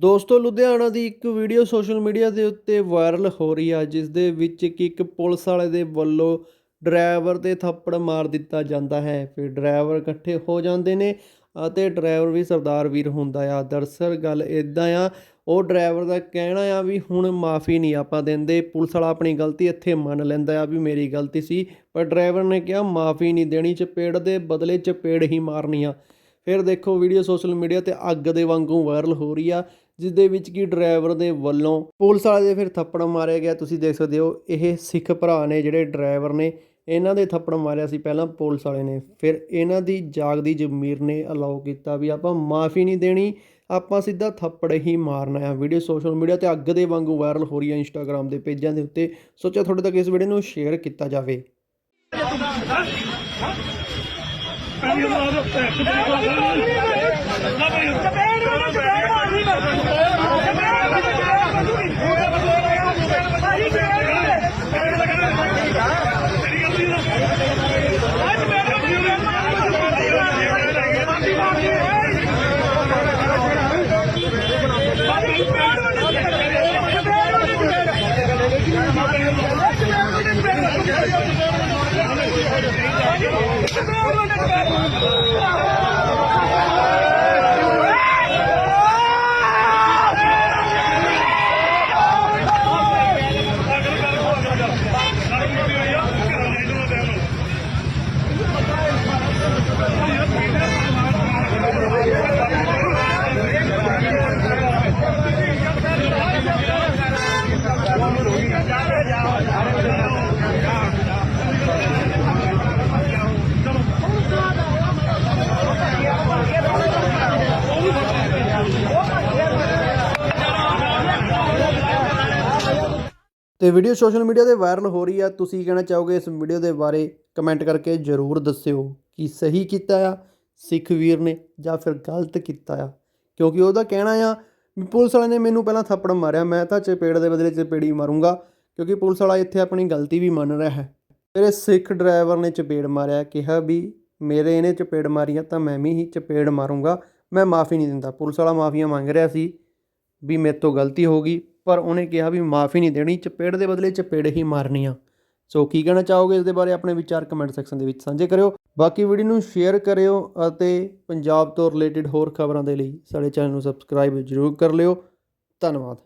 ਦੋਸਤੋ, ਲੁਧਿਆਣਾ ਦੀ ਇੱਕ video social media ਦੇ ਉੱਤੇ ਵਾਇਰਲ ਹੋ ਰਹੀ ਆ ਜਿਸ ਦੇ ਵਿੱਚ ਕਿ ਇੱਕ ਪੁਲਿਸ ਵਾਲੇ ਦੇ ਵੱਲੋਂ ਡਰਾਈਵਰ ਤੇ ਥੱਪੜ ਮਾਰ ਦਿੱਤਾ ਜਾਂਦਾ ਹੈ। ਫਿਰ ਡਰਾਈਵਰ ਇਕੱਠੇ ਹੋ ਜਾਂਦੇ ਨੇ ਅਤੇ ਡਰਾਈਵਰ ਵੀ ਸਰਦਾਰ ਵੀਰ ਹੁੰਦਾ ਆ। ਦਰਸਲ ਗੱਲ ਇਦਾਂ ਆ, ਉਹ ਡਰਾਈਵਰ ਦਾ ਕਹਿਣਾ ਆ ਵੀ ਹੁਣ ਮਾਫੀ ਨਹੀਂ ਆਪਾਂ ਦਿੰਦੇ, ਪੁਲਿਸ ਵਾਲਾ ਆਪਣੀ ਗਲਤੀ ਇੱਥੇ ਮੰਨ ਲੈਂਦਾ ਆ ਵੀ ਮੇਰੀ ਗਲਤੀ ਸੀ, ਪਰ ਡਰਾਈਵਰ ਨੇ ਕਿਹਾ ਮਾਫੀ ਨਹੀਂ ਦੇਣੀ, ਚਪੇੜ ਦੇ ਬਦਲੇ ਚਪੇੜ ਹੀ ਮਾਰਨੀ ਆ। ਫਿਰ ਦੇਖੋ, ਵੀਡੀਓ ਸੋਸ਼ਲ ਮੀਡੀਆ ਤੇ ਅੱਗ ਦੇ ਵਾਂਗੂ ਵਾਇਰਲ ਹੋ ਰਹੀ ਆ ਜਿਸ ਦੇ ਵਿੱਚ ਕਿ ਡਰਾਈਵਰ ਦੇ ਵੱਲੋਂ ਪੁਲਿਸ ਵਾਲੇ ਦੇ ਫਿਰ ਥੱਪੜ ਮਾਰਿਆ ਗਿਆ ਤੁਸੀਂ ਦੇਖ ਸਕਦੇ ਹੋ, ਇਹ ਸਿੱਖ ਭਰਾ ਨੇ ਜਿਹੜੇ ਡਰਾਈਵਰ ਨੇ, ਇਹਨਾਂ ਦੇ ਥੱਪੜ ਮਾਰਿਆ ਸੀ ਪਹਿਲਾਂ ਪੁਲਿਸ ਵਾਲੇ ਨੇ। ਫਿਰ ਇਹਨਾਂ ਦੀ ਜਾਗਦੀ ਜ਼ਮੀਰ ਨੇ ਅਲਾਉ ਕੀਤਾ ਵੀ ਆਪਾਂ ਮਾਫੀ ਨਹੀਂ ਦੇਣੀ, ਆਪਾਂ ਸਿੱਧਾ ਥੱਪੜ ਹੀ ਮਾਰਨਾ ਹੈ ਵੀਡੀਓ ਸੋਸ਼ਲ ਮੀਡੀਆ ਤੇ ਅੱਗ ਦੇ ਵਾਂਗੂ ਵਾਇਰਲ ਹੋ ਰਹੀ ਹੈ ਇੰਸਟਾਗ੍ਰam ਦੇ ਪੇਜਾਂ ਦੇ ਉੱਤੇ। ਸੋਚਿਆ ਤੁਹਾਡੇ ਤੱਕ ਇਸ ਵੀਡੀਓ ਨੂੰ ਸ਼ੇਅਰ ਕੀਤਾ ਜਾਵੇ। ਤੇ ਵੀਡੀਓ ਸੋਸ਼ਲ ਮੀਡੀਆ ਤੇ ਵਾਇਰਲ ਹੋ ਰਹੀ ਆ, ਤੁਸੀਂ ਕਹਿਣਾ ਚਾਹੋਗੇ ਇਸ ਵੀਡੀਓ ਦੇ ਬਾਰੇ? ਕਮੈਂਟ ਕਰਕੇ ਜਰੂਰ ਦੱਸਿਓ ਕਿ ਸਹੀ ਕੀਤਾ ਆ, ਸਿੱਖ ਵੀਰ ਨੇ ਜਾਂ ਫਿਰ ਗਲਤ ਕੀਤਾ ਆ। ਕਿਉਂਕਿ ਉਹਦਾ ਕਹਿਣਾ ਆ ਵੀ ਪੁਲਿਸ ਵਾਲੇ ਨੇ ਮੈਨੂੰ ਪਹਿਲਾਂ ਥੱਪੜ ਮਾਰਿਆ, ਮੈਂ ਤਾਂ ਚਪੇੜ ਦੇ ਬਦਲੇ ਚਪੇੜੀ ਮਾਰੂੰਗਾ, ਕਿਉਂਕਿ ਪੁਲਿਸ ਵਾਲਾ ਇੱਥੇ ਆਪਣੀ ਗਲਤੀ ਵੀ ਮੰਨ ਰਿਹਾ ਹੈ। ਮੇਰੇ ਸਿੱਖ ਡਰਾਈਵਰ ਨੇ ਚਪੇੜ ਮਾਰਿਆ, ਕਿਹਾ ਵੀ ਮੇਰੇ ਇਹਨੇ ਚਪੇੜ ਮਾਰੀਆਂ ਤਾਂ ਮੈਂ ਵੀ ਹੀ ਚਪੇੜ ਮਾਰੂੰਗਾ, ਮੈਂ ਮਾਫੀ ਨਹੀਂ ਦਿੰਦਾ। ਪੁਲਿਸ ਵਾਲਾ ਮਾਫੀਆਂ ਮੰਗ ਰਿਹਾ ਸੀ ਵੀ ਮੇਰੇ ਤੋਂ ਗਲਤੀ ਹੋ ਗਈ। ਪਰ ਉਹਨੇ ਕਿਹਾ ਵੀ ਮਾਫੀ ਨਹੀਂ ਦੇਣੀ, ਚਪੇੜ ਦੇ ਬਦਲੇ ਚਪੇੜ ਹੀ ਮਾਰਨੀ ਆ। ਸੋ ਕੀ ਕਹਿਣਾ ਚਾਹੋਗੇ ਇਸ ਦੇ ਬਾਰੇ ਆਪਣੇ ਵਿਚਾਰ ਕਮੈਂਟ ਸੈਕਸ਼ਨ ਦੇ ਵਿੱਚ ਸਾਂਝੇ ਕਰਿਓ। ਬਾਕੀ ਵੀਡੀਓ ਨੂੰ ਸ਼ੇਅਰ ਕਰਿਓ ਅਤੇ ਪੰਜਾਬ ਤੋਂ ਰਿਲੇਟਡ ਹੋਰ ਖਬਰਾਂ ਦੇ ਲਈ ਸਾਡੇ ਚੈਨਲ ਨੂੰ ਸਬਸਕ੍ਰਾਈਬ ਜ਼ਰੂਰ ਕਰ ਲਿਓ। ਧੰਨਵਾਦ।